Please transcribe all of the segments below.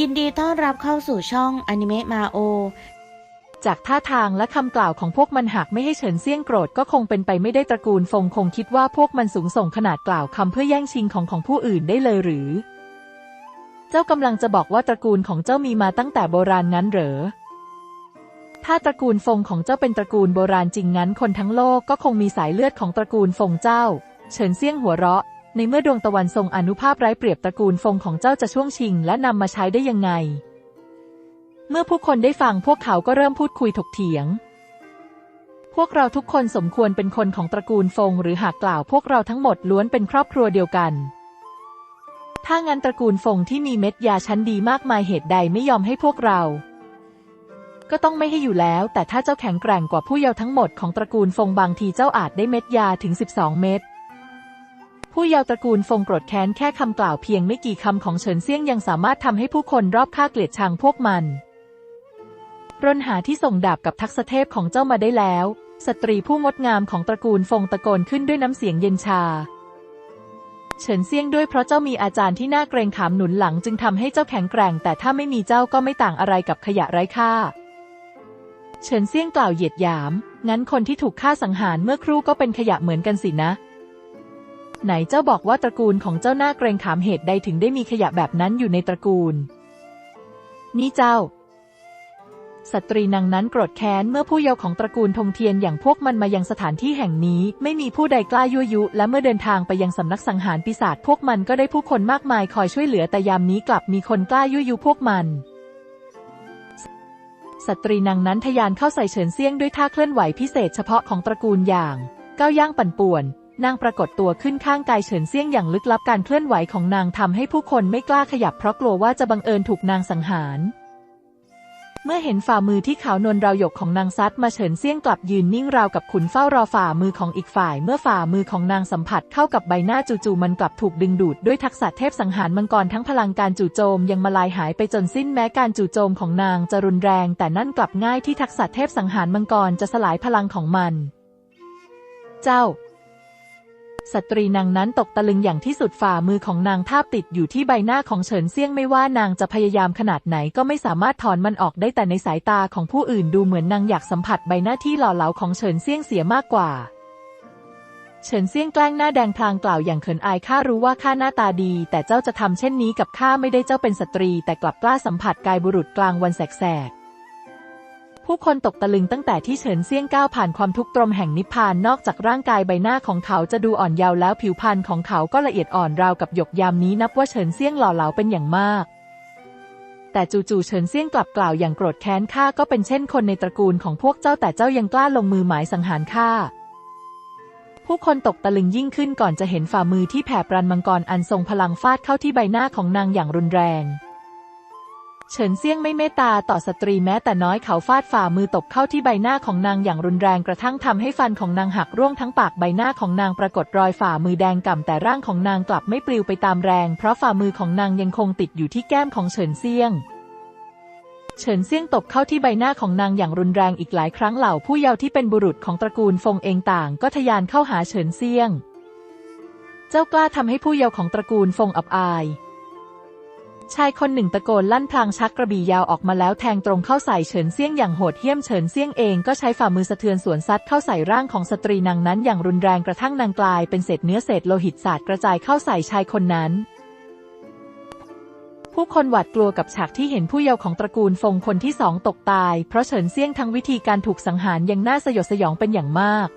ยินดีต้อนรับเข้าสู่ช่องอนิเมะมาโอ จากท่าทางและคำกล่าวของพวกมันหากไม่ให้เฉินเซี่ยงโกรธก็คงเป็นไปไม่ได้ตระกูลฟงคงคิดว่าพวกมันสูงส่งขนาดกล่าวคำเพื่อแย่งชิงของของผู้อื่นได้เลยหรือ เจ้ากำลังจะบอกว่าตระกูลของเจ้ามีมาตั้งแต่โบราณงั้นเหรอ ถ้าตระกูลฟงของเจ้าเป็นตระกูลโบราณจริงงั้นคนทั้งโลกก็คงมีสายเลือดของตระกูลฟงเจ้า เฉินเซี่ยงหัวเราะ ในเมื่อดวงตะวันทรงอนุภาพไร้เปรียบตระกูลฟงของเจ้าจะช่วงชิง และนำมาใช้ได้ยังไง เมื่อผู้คนได้ฟังพวกเขาก็เริ่มพูดคุยถกเถียง พวกเราทุกคนสมควรเป็นคนของตระกูลฟง หรือหากกล่าวพวกเราทั้งหมดล้วนเป็นครอบครัวเดียวกัน ถ้างั้นตระกูลฟงที่มีเม็ดยาชั้นดีมากมายเหตุใดไม่ยอมให้พวกเรา ก็ต้องไม่ให้อยู่แล้ว แต่ถ้าเจ้าแข็งแกร่งกว่าผู้เยาว์ทั้งหมดของตระกูลฟงบางทีเจ้าอาจได้เม็ดยาถึง 12 เม็ด ผู้เยาวตระกูลฟงโกรธแค้นแค่คำกล่าวเพียงไม่กี่คำของเฉินเซี่ยงยังสามารถทำให้ผู้คนรอบข้างเกลียดชังพวกมัน รนหาที่ส่งดาบกับทักษเทพของเจ้ามาได้แล้ว สตรีผู้งดงามของตระกูลฟงตะโกนขึ้นด้วยน้ำเสียงเย็นชา เฉินเซี่ยงด้วยเพราะเจ้ามีอาจารย์ที่น่าเกรงขามหนุนหลังจึงทำให้เจ้าแข็งแกร่ง แต่ถ้าไม่มีเจ้าก็ไม่ต่างอะไรกับขยะไร้ค่า เฉินเซี่ยงกล่าวเหยียดหยาม งั้นคนที่ถูกฆ่าสังหารเมื่อครู่ก็เป็นขยะเหมือนกันสินะ ไหนเจ้าบอกว่าตระกูลของเจ้าหน้าเกรงขามเหตุใดถึงได้มีขยะแบบนั้นอยู่ในตระกูล นี่เจ้า สตรีนางนั้นโกรธแค้นเมื่อผู้เยาว์ของตระกูลธงเทียนอย่างพวกมันมายังสถานที่แห่งนี้ ไม่มีผู้ใดกล้ายั่วยุ และเมื่อเดินทางไปยังสำนักสังหารปีศาจพวกมันก็ได้ผู้คนมากมายคอยช่วยเหลือแต่ยามนี้กลับมีคนกล้ายั่วยุพวกมันสตรีนางนั้นทะยานเข้าใส่เฉินเซียงด้วยท่าเคลื่อนไหวพิเศษเฉพาะของตระกูลอย่าง ก้าวย่างปั่นป่วน นางปรากฏตัวขึ้นข้างกายเฉินเซี่ยงอย่างลึกลับการเคลื่อนไหวของนางทำให้ผู้คนไม่กล้าขยับเพราะกลัวว่าจะบังเอิญถูกนางสังหาร เมื่อเห็นฝ่ามือที่ขาวนวลราวหยกของนางซัดมาเฉินเซี่ยงกลับยืนนิ่งราวกับขุนเฝ้ารอฝ่ามือของอีกฝ่าย เมื่อฝ่ามือของนางสัมผัสเข้ากับใบหน้าจู่ๆมันกลับถูกดึงดูดด้วยทักษะเทพสังหารมังกรทั้งพลังการจู่โจมยังมาลายหายไปจนสิ้นแม้การจู่โจมของนางจะรุนแรง แต่นั่นกลับง่ายที่ทักษะเทพสังหารมังกรจะสลายพลังของมัน เจ้า สตรีนางนั้นตกตะลึงอย่างที่สุดฝ่ามือของนางทาบติดอยู่ที่ใบหน้าของเฉินเซี่ยงไม่ว่านางจะพยายามขนาดไหนก็ไม่สามารถถอนมันออกได้แต่ในสายตาของผู้อื่นดูเหมือนนางอยากสัมผัสใบหน้าที่หล่อเหลาของเฉินเซี่ยงเสียมากกว่า เฉินเซี่ยงแกล้งหน้าแดงพลางกล่าวอย่างเขินอายข้ารู้ว่าข้าหน้าตาดี แต่เจ้าจะทำเช่นนี้กับข้าไม่ได้เจ้าเป็นสตรี แต่กลับกล้าสัมผัสกายบุรุษกลางวันแสก ผู้คนตกตะลึงตั้งแต่ที่เฉินเซียงก้าวผ่านความทุกข์ตรมแห่งนิพพานนอกจากร่างกายใบหน้าของเขาจะดูอ่อนเยาว์แล้วผิวพรรณของเขาก็ละเอียดอ่อนราวกับหยกยามนี้นับว่าเฉินเซียงหล่อเหลาเป็นอย่างมาก แต่จู่ๆเฉินเซียงกลับกล่าวอย่างโกรธแค้นข้าก็เป็นเช่นคนในตระกูลของพวกเจ้าแต่เจ้ายังกล้าลงมือหมายสังหารข้าผู้คนตกตะลึงยิ่งขึ้นก่อนจะเห็นฝ่ามือที่แผ่ปรันมังกรอันทรงพลังฟาดเข้าที่ใบหน้าของนางอย่างรุนแรง เฉินเซี่ยงไม่เมตตาต่อสตรีแม้แต่น้อยเขาฟาดฝ่ามือตบเข้าที่ใบหน้าของนางอย่างรุนแรงกระทั่งทำให้ฟันของนางหักร่วงทั้งปากใบหน้าของนางปรากฏรอยฝ่ามือแดงก่ำแต่ร่างของนางกลับไม่ปลิวไปตามแรง เพราะฝ่ามือของนางยังคงติดอยู่ที่แก้มของเฉินเซี่ยงเฉินเซี่ยงตบเข้าที่ใบหน้าของนางอย่างรุนแรงอีกหลายครั้งเหล่าผู้เยาว์ที่เป็นบุรุษของตระกูลฟงเองต่าง ก็ทะยานเข้าหาเฉินเซี่ยง เจ้ากล้าทำให้ผู้เยาว์ของตระกูลฟงอับอาย ชายคนหนึ่งตะโกนลั่นพลางชักกระบี่ยาวออกมาแล้วแทงตรงเข้าใส่เฉินเซี่ยงอย่างโหดเหี้ยมเฉินเซี่ยงเองก็ใช้ฝ่ามือสะเทือนสวนซัดเข้าใส่ร่างของสตรีนางนั้นอย่างรุนแรงกระทั่งนางกลายเป็นเศษเนื้อเศษโลหิตสาดกระจายเข้าใส่ชายคนนั้น ผู้คนหวาดกลัวกับฉากที่เห็นผู้เยาว์ของตระกูลฟงคนที่สองตกตาย เพราะเฉินเซี่ยงทั้งวิธีการถูกสังหารยังน่าสยดสยองเป็นอย่างมาก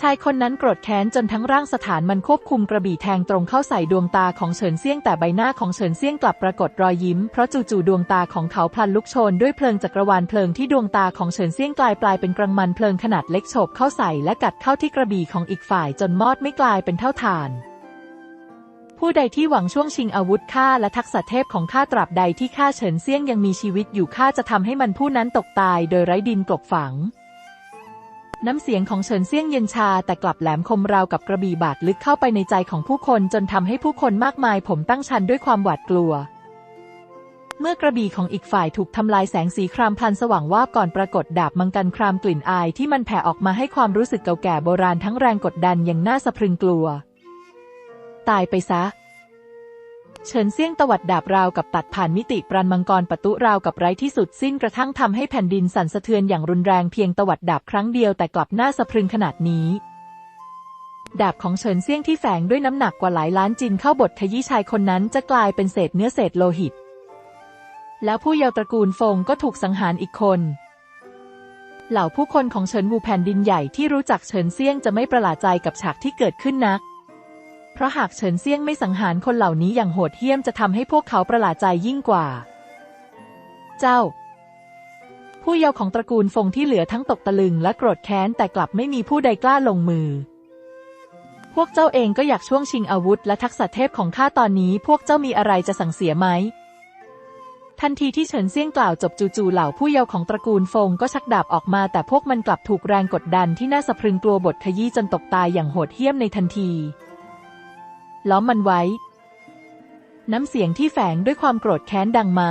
ชายคนนั้นโกรธแค้นจนทั้งร่างสถานมันควบคุมกระบี่แทงตรงเข้าใส่ดวงตาของเฉินเซี่ยงแต่ใบหน้าของเฉินเซี่ยงกลับปรากฏรอยยิ้มเพราะจู่ๆดวงตาของเขาพลันลุกโชนด้วยเพลิงจักรวาลเพลิงที่ดวงตาของเฉินเซี่ยงกลายปลายเป็นกรังมันเพลิงขนาดเล็กโฉบเข้าใส่และกัดเข้าที่กระบี่ของอีกฝ่ายจนมอดไม่กลายเป็นเท่าฐานผู้ใดที่หวังช่วงชิงอาวุธข้าและทักษะเทพของข้าตราบใดที่ข้าเฉินเซี่ยงยังมีชีวิตอยู่ข้าจะทำให้มันผู้นั้นตกตายโดยไร้ดินกลบฝัง น้ำเสียงของเฉินเซี่ยงเย็นชาแต่กลับแหลมคมราวกับกระบี่บาดลึกเข้าไปในใจของผู้คนจนทำให้ผู้คนมากมายผมตั้งชันด้วยความหวาดกลัว เมื่อกระบี่ของอีกฝ่ายถูกทำลายแสงสีครามพลันสว่างวาบก่อนปรากฏดาบมังกันครามกลิ่นอายที่มันแผ่ออกมาให้ความรู้สึกเก่าแก่โบราณทั้งแรงกดดันอย่างน่าสะพรึงกลัว ตายไปซะ เฉินเซี่ยงตวัดดาบราวกับตัดผ่านมิติปรันมังกรประตุราวกับไร้ที่สุดสิ้นกระทั่งทำให้แผ่นดินสั่นสะเทือนอย่างรุนแรงเพียงตวัดดาบครั้งเดียวแต่กลับน่าสะพรึงขนาดนี้ ดาบของเฉินเซี่ยงที่แฝงด้วยน้ำหนักกว่าหลายล้านจินเข้าบทขยี้ชายคนนั้นจะกลายเป็นเศษเนื้อเศษโลหิต แล้วผู้เยาว์ตระกูลฟงก็ถูกสังหารอีกคน เหล่าผู้คนของเฉินวูแผ่นดินใหญ่ที่รู้จักเฉินเซี่ยงจะไม่ประหลาดใจกับฉากที่เกิดขึ้นนัก เพราะหากเฉินเซียงไม่สังหารคนเหล่านี้อย่างโหดเหี้ยมจะทำให้พวกเขาประหลาดใจยิ่งกว่า เจ้า ผู้เยาว์ของตระกูลฟงที่เหลือทั้งตกตะลึงและโกรธแค้นแต่กลับไม่มีผู้ใดกล้าลงมือ พวกเจ้าเองก็อยากช่วงชิงอาวุธและทักษะเทพของข้าตอนนี้ พวกเจ้ามีอะไรจะสั่งเสียไหมทันทีที่เฉินเซียงกล่าวจบจู่ๆเหล่าผู้เยาว์ของตระกูลฟงก็ชักดาบออกมาแต่พวกมันกลับถูกแรงกดดันที่น่าสะพรึงกลัวบทขยี้จนตกตายอย่างโหดเหี้ยมในทันที ล้อมมันไว้ น้ำเสียงที่แฝงด้วยความโกรธแค้นดังมา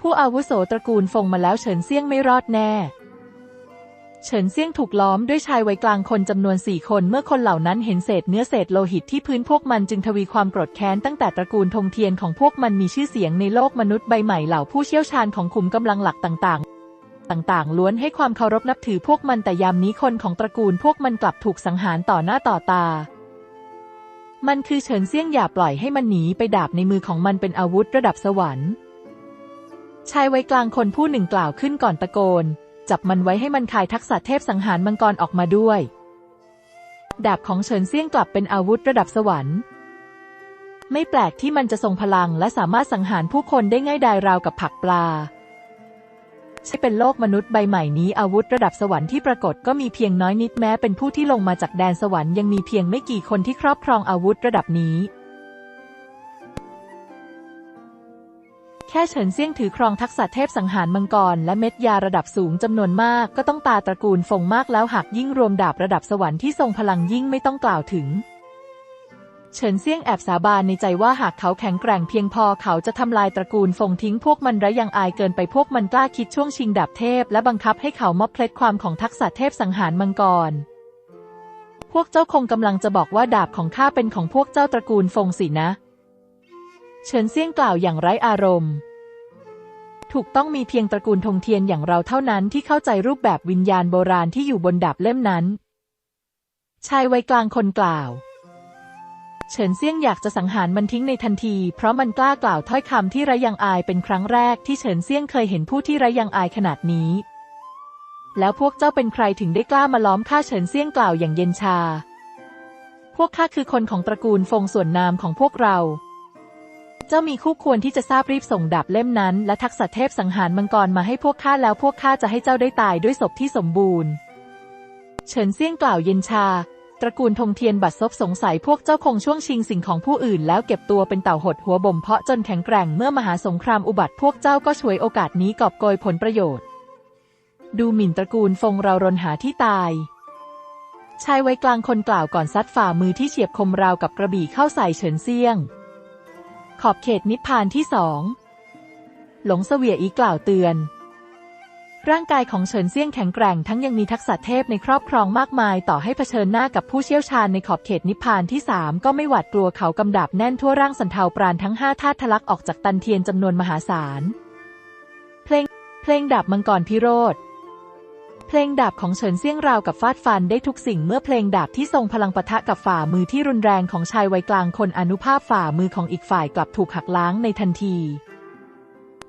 ผู้อาวุโสตระกูลฟงมาแล้วเฉินเซี่ยงไม่รอดแน่ เฉินเซี่ยงถูกล้อมด้วยชายวัยกลางคนจำนวนสี่คนเมื่อคนเหล่านั้นเห็นเศษเนื้อเศษโลหิตที่พื้นพวกมันจึงทวีความโกรธแค้นตั้งแต่ตระกูลธงเทียนของพวกมันมีชื่อเสียงในโลกมนุษย์ใบใหม่เหล่าผู้เชี่ยวชาญของขุมกำลังหลักต่างๆต่างๆ ล้วนให้ความเคารพนับถือพวกมันแต่ยามนี้คนของตระกูลพวกมันกลับถูกสังหารต่อหน้าต่อตา มันคือเฉินเซี่ยงอย่าปล่อยให้มันหนีไปดาบในมือของมันเป็นอาวุธระดับสวรรค์ชายวัยกลางคนผู้หนึ่งกล่าวขึ้นก่อนตะโกน จับมันไว้ให้มันคายทักษะเทพสังหารมังกรออกมาด้วย ดาบของเฉินเซี่ยงกลับเป็นอาวุธระดับสวรรค์ ไม่แปลกที่มันจะทรงพลังและสามารถสังหารผู้คนได้ง่ายดายราวกับผักปลา ใช่เป็นโลกมนุษย์ใบใหม่นี้อาวุธระดับสวรรค์ที่ปรากฏก็มีเพียงน้อยนิดแม้เป็นผู้ที่ลงมาจากแดนสวรรค์ยังมีเพียงไม่กี่คนที่ครอบครองอาวุธระดับนี้ แค่เฉินเซี่ยงถือครองทักษะเทพสังหารมังกร และเม็ดยาระดับสูงจำนวนมาก ก็ต้องตาตระกูลฟงมากแล้วหากยิ่งรวมดาบระดับสวรรค์ที่ทรงพลังยิ่งไม่ต้องกล่าวถึง เฉินเซี่ยงแอบสาบานในใจว่าหากเขาแข็งแกร่งเพียงพอเขาจะทำลายตระกูลฟงทิ้งพวกมันร้ยังอายเกินไปพวกมันกล้าคิดช่วงชิงดาบเทพ และบังคับให้เขามอบเคล็ดความของทักษะเทพสังหารมังกร พวกเจ้าคงกำลังจะบอกว่าดาบของข้าเป็นของพวกเจ้าตระกูลฟงสินะ เฉินเซี่ยงกล่าวอย่างไร้อารมณ์ ถูกต้องมีเพียงตระกูลธงเทียนอย่างเราเท่านั้นที่เข้าใจรูปแบบวิญญาณโบราณที่อยู่บนดาบเล่มนั้น ชายวัยกลางคนกล่าว เฉินเซี่ยงอยากจะสังหารมันทิ้งในทันที เพราะมันกล้ากล่าวถ้อยคำที่ไรยังอายเป็นครั้งแรกที่เฉินเซี่ยงเคยเห็นผู้ที่ไรยังอายขนาดนี้ แล้วพวกเจ้าเป็นใครถึงได้กล้ามาล้อมข้าเฉินเซี่ยงกล่าวอย่างเย็นชา พวกข้าคือคนของตระกูลฟงส่วนนามของพวกเรา เจ้ามีคู่ควรที่จะทราบรีบส่งดาบเล่มนั้น และทักษะเทพสังหารมังกรมาให้พวกข้าแล้วพวกข้าจะให้เจ้าได้ตายด้วยศพที่สมบูรณ์ เฉินเซี่ยงกล่าวเย็นชา ตระกูลธงเทียนบัดซบสงสัยพวกเจ้าคงช่วงชิงสิ่งของผู้อื่น แล้วเก็บตัวเป็นเต่าหดหัวบ่มเพาะจนแข็งแกร่งเมื่อมหาสงครามอุบัติพวกเจ้าก็ฉวยโอกาสนี้กอบโกยผลประโยชน์ ดูหมิ่นตระกูลฟงเรารนหาที่ตายชายไวัยกลางคนกล่าวก่อนซัดฝ่ามือที่เฉียบคมราวกับกระบี่เข้าใส่เฉินเซียง ขอบเขตนิพพานที่สองหลงเสวียอีกล่าวเตือน ร่างกายของเฉินเซี่ยงแข็งแกร่งทั้งยังมีทักษะเทพในครอบครองมากมาย ต่อให้เผชิญหน้ากับผู้เชี่ยวชาญในขอบเขตนิพพานที่สามก็ไม่หวาดกลัวเขากำดาบแน่นทั่วร่างสันเทาปราณทั้งห้าธาตุทะลักออกจากตันเทียนจำนวนมหาศาล เพลง เพลงดาบมังกรพิโรธเพลงดาบของเฉินเซี่ยงราวกับฟาดฟันได้ทุกสิ่งเมื่อเพลงดาบที่ทรงพลังปะทะกับฝ่ามือที่รุนแรงของชายวัยกลางคนอนุภาพฝ่ามือของอีกฝ่ายกลับถูกหักล้างในทันที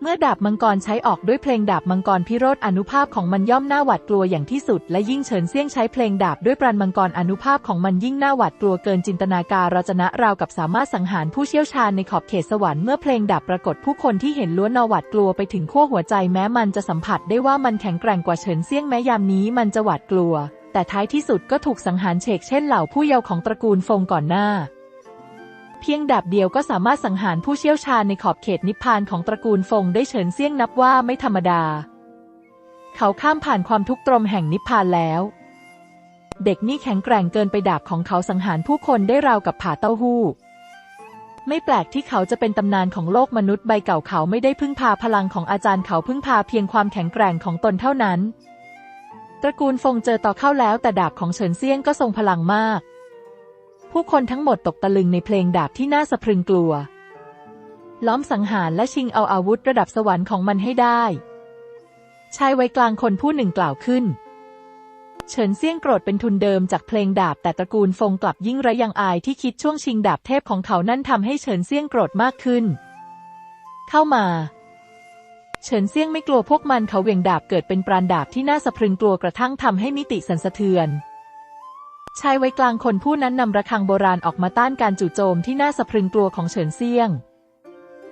เมื่อดาบมังกรใช้ออกด้วยเพลงดาบมังกรพิโรธอนุภาพของมันย่อมน่าหวาดกลัวอย่างที่สุด และยิ่งเฉินเซี่ยงใช้เพลงดาบด้วยปราณมังกรอนุภาพของมันยิ่งน่าหวาดกลัวเกินจินตนาการเราจะนะราวกับสามารถสังหารผู้เชี่ยวชาญในขอบเขตสวรรค์เมื่อเพลงดาบปรากฏผู้คนที่เห็นล้วนนหวาดกลัวไปถึงขั้วหัวใจแม้มันจะสัมผัสได้ว่ามันแข็งแกร่งกว่าเฉินเซี่ยงแม้ยามนี้มันจะหวาดกลัว แต่ท้ายที่สุดก็ถูกสังหารเฉกเช่นเหล่าผู้เยาว์ของตระกูลฟงก่อนหน้า เพียงดาบเดียวก็สามารถสังหารผู้เชี่ยวชาญในขอบเขตนิพพานของตระกูลฟงได้เฉินเซี่ยงนับว่าไม่ธรรมดา เขาข้ามผ่านความทุกข์ตรมแห่งนิพพานแล้ว เด็กนี่แข็งแกร่งเกินไปดาบของเขาสังหารผู้คนได้ราวกับผาเต้าหู้ ไม่แปลกที่เขาจะเป็นตำนานของโลกมนุษย์ใบเก่าเขาไม่ได้พึ่งพาพลังของอาจารย์เขาพึ่งพาเพียงความแข็งแกร่งของตนเท่านั้น ตระกูลฟงเจอต่อเข้าแล้วแต่ดาบของเฉินเซี่ยงก็ทรงพลังมาก ผู้คนทั้งหมดตกตะลึงในเพลงดาบที่น่าสะพรึงกลัว ล้อมสังหารและชิงเอาอาวุธระดับสวรรค์ของมันให้ได้ชายวัยกลางคนผู้หนึ่งกล่าวขึ้น เฉินเซี่ยงโกรธเป็นทุนเดิมจากเพลงดาบแต่ตระกูลฟงกลับยิ่งระยังอายที่คิดช่วงชิงดาบเทพของเขานั่นทำให้เฉินเซี่ยงโกรธมากขึ้น เข้ามา เฉินเซี่ยงไม่กลัวพวกมันเขาเวียงดาบเกิดเป็นปราณดาบที่น่าสะพรึงกลัวกระทั่งทำให้มิติสันสะเทือน ชายวัยกลางคนผู้นั้นนำระฆังโบราณออกมาต้านการจู่โจมที่น่าสะพรึงกลัวของเฉินเซียง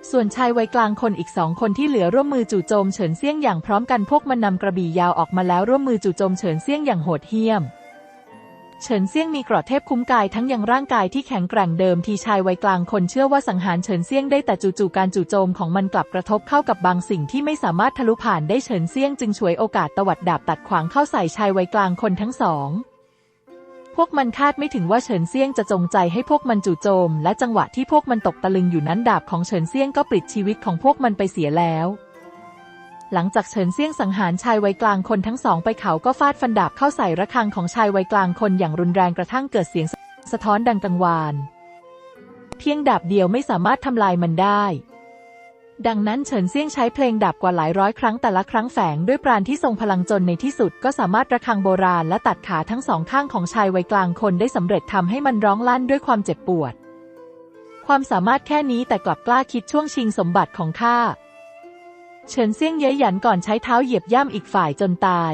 ส่วนชายวัยกลางคนอีกสองคนที่เหลือร่วมมือจู่โจมเฉินเซียงอย่างพร้อมกันพวกมันนำกระบี่ยาวออกมาแล้วร่วมมือจู่โจมเฉินเซียงอย่างโหดเหี้ยม เฉินเซียงมีเกราะเทพคุ้มกายทั้งยังร่างกายที่แข็งแกร่งเดิมทีชายวัยกลางคนเชื่อว่าสังหารเฉินเซียงได้แต่จู่ๆการจู่โจมของมันกลับกระทบเข้ากับบางสิ่งที่ไม่สามารถทะลุผ่านได้เฉินเซียงจึงฉวยโอกาสตวัดดาบตัดขวางเข้าใส่ชายวัยกลางคนทั้งสอง พวกมันคาดไม่ถึงว่าเฉินเซียงจะจงใจให้พวกมันจู่โจม และจังหวะที่พวกมันตกตะลึงอยู่นั้นดาบของเฉินเซียงก็ปลิดชีวิตของพวกมันไปเสียแล้ว หลังจากเฉินเซียงสังหารชายวัยกลางคนทั้งสองไปเขาก็ฟาดฟันดาบเข้าใส่ระฆังของชายวัยกลางคนอย่างรุนแรงกระทั่งเกิดเสียงสะท้อนดังกังวาน เพียงดาบเดียวไม่สามารถทำลายมันได้ ดังนั้นเฉินเซี่ยงใช้เพลงดาบกว่าหลายร้อยครั้งแต่ละครั้งแฝงด้วยปราณที่ทรงพลังจนในที่สุดก็สามารถระฆังโบราณและตัดขาทั้งสองข้างของชายวัยกลางคนได้สำเร็จทำให้มันร้องลั่นด้วยความเจ็บปวด ความสามารถแค่นี้แต่กลับกล้าคิดช่วงชิงสมบัติของข้าเฉินเซี่ยงเย้ยหยันก่อนใช้เท้าเหยียบย่ำอีกฝ่ายจนตาย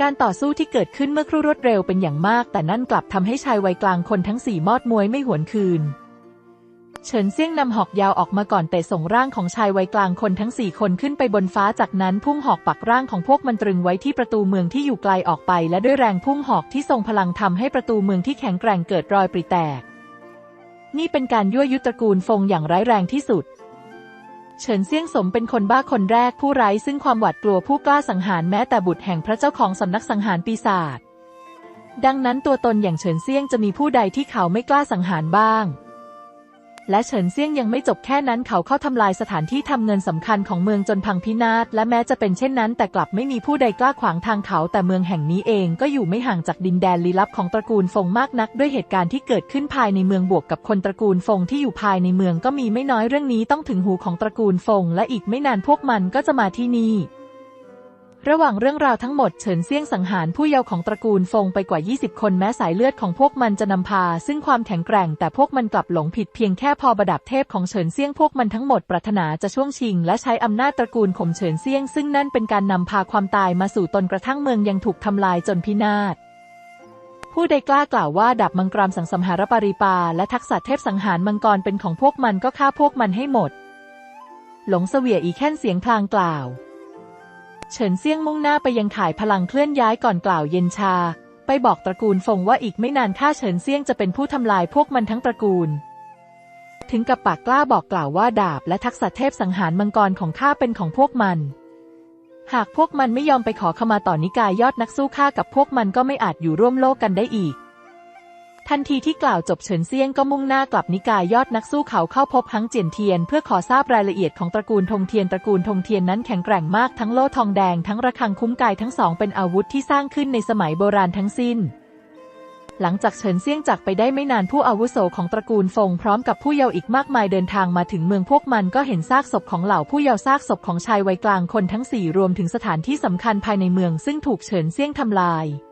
การต่อสู้ที่เกิดขึ้นเมื่อครู่รวดเร็วเป็นอย่างมาก แต่นั่นกลับทำให้ชายวัยกลางคนทั้งสี่มอดมวยไม่หวนคืน เฉินเซี่ยงนำหอกยาวออกมาก่อนเตะส่งร่างของชายวัยกลางคนทั้งสี่คนขึ้นไปบนฟ้าจากนั้นพุ่งหอกปักร่างของพวกมันตรึงไว้ที่ประตูเมืองที่อยู่ไกลออกไป และด้วยแรงพุ่งหอกที่ทรงพลังทำให้ประตูเมืองที่แข็งแกร่งเกิดรอยปริแตก นี่เป็นการยั่วยุตระกูลฟงอย่างร้ายแรงที่สุดเฉินเซี่ยงสมเป็นคนบ้าคนแรกผู้ไร้ซึ่งความหวาดกลัวผู้กล้าสังหารแม้แต่บุตรแห่งพระเจ้าของสำนักสังหารปีศาจดังนั้นตัวตนอย่างเฉินเซี่ยงจะมีผู้ใดที่เขาไม่กล้าสังหารบ้าง และเฉินเซี่ยงยังไม่จบแค่นั้นเขาเข้าทำลายสถานที่ทำเงินสำคัญของเมืองจนพังพินาศและแม้จะเป็นเช่นนั้น แต่กลับไม่มีผู้ใดกล้าขวางทางเขา แต่เมืองแห่งนี้เองก็อยู่ไม่ห่างจากดินแดนลี้ลับของตระกูลฟงมากนัก ด้วยเหตุการณ์ที่เกิดขึ้นภายในเมืองบวกกับคนตระกูลฟงที่อยู่ภายในเมืองก็มีไม่น้อยเรื่องนี้ต้องถึงหูของตระกูลฟงและอีกไม่นานพวกมันก็จะมาที่นี่ ระหว่างเรื่องราวทั้งหมดเฉินเซี่ยงสังหารผู้เยาว์ของตระกูลฟงไปกว่า 20 คนแม้สายเลือดของพวกมันจะนำพา ซึ่งความแข็งแกร่งแต่พวกมันกลับหลงผิดเพียงแค่พอประดับเทพของเฉินเซี่ยงพวกมันทั้งหมดปรารถนาจะช่วงชิง และใช้อำนาจตระกูลข่มเฉินเซี่ยง ซึ่งนั่นเป็นการนำพาความตายมาสู่ตนกระทั่งเมืองยังถูกทำลายจนพินาศผู้ใดกล้ากล่าวว่าดาบมังกรสังสมหารปาริปา และทักษะเทพสังหารมังกรเป็นของพวกมันก็ฆ่าพวกมันให้หมด หลงเสวียอีแค่นเสียงพลางกล่าว เฉินเซี่ยงมุ่งหน้าไปยังข่ายพลังเคลื่อนย้ายก่อนกล่าวเย็นชา ไปบอกตระกูลฟงว่าอีกไม่นานข้าเฉินเซี่ยงจะเป็นผู้ทำลายพวกมันทั้งตระกูล ถึงกับปากกล้าบอกกล่าวว่าดาบและทักษะเทพสังหารมังกรของข้าเป็นของพวกมัน หากพวกมันไม่ยอมไปขอขมาต่อนิกายยอดนักสู้ข้ากับพวกมันก็ไม่อาจอยู่ร่วมโลกกันได้อีก ทันทีที่กล่าวจบเฉินเซียงก็มุ่งหน้ากลับนิกายยอดนักสู้เขาเข้าพบฮังเจียนเทียน เพื่อขอทราบรายละเอียดของตระกูลธงเทียนตระกูลธงเทียนนั้นแข็งแกร่งมากทั้งโล่ทองแดงทั้งระฆังคุ้มกายทั้งสองเป็นอาวุธที่สร้างขึ้นในสมัยโบราณทั้งสิ้น หลังจากเฉินเซียงจากไปได้ไม่นานผู้อาวุโสของตระกูลฟงพร้อมกับผู้เยาว์อีกมากมายเดินทางมาถึงเมืองพวกมันก็เห็นซากศพของเหล่าผู้เยาว์ซากศพของชายวัยกลางคนทั้งสี่รวมถึงสถานที่สำคัญภายในเมือง ซึ่งถูกเฉินเซียงทำลาย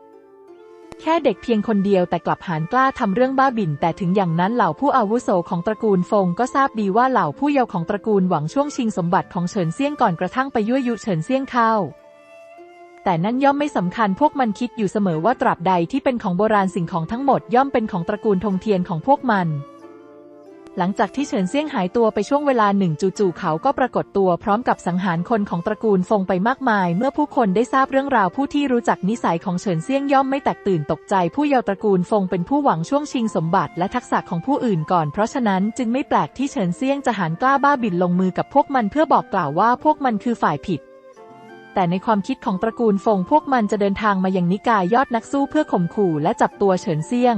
แค่เด็กเพียงคนเดียวแต่กลับหานกล้าทำเรื่องบ้าบิ่นแต่ถึงอย่างนั้นเหล่าผู้อาวุโสของตระกูลฟงก็ทราบดีว่าเหล่าผู้เยาว์ของตระกูลหวังช่วงชิงสมบัติของเฉินเซียงก่อนกระทั่งไปยั่วยุเฉินเซียงเข้า แต่นั่นย่อมไม่สำคัญพวกมันคิดอยู่เสมอว่าตราบใดที่เป็นของโบราณสิ่งของทั้งหมดย่อมเป็นของตระกูลธงเทียนของพวกมัน หลังจากที่เฉินเซี่ยงหายตัวไปช่วงเวลาหนึ่งจู่ๆเขาก็ปรากฏตัวพร้อมกับสังหารคนของตระกูลฟงไปมากมาย เมื่อผู้คนได้ทราบเรื่องราวผู้ที่รู้จักนิสัยของเฉินเซี่ยงย่อมไม่แตกตื่นตกใจ ผู้เยาว์ตระกูลฟงเป็นผู้หวังช่วงชิงสมบัติและทักษะของผู้อื่นก่อน เพราะฉะนั้นจึงไม่แปลกที่เฉินเซี่ยงจะหารกล้าบ้าบินลงมือกับพวกมันเพื่อบอกกล่าวว่าพวกมันคือฝ่ายผิดแต่ในความคิดของตระกูลฟงพวกมันจะเดินทางมายังนิกายยอดนักสู้เพื่อข่มขู่และจับตัวเฉินเซี่ยง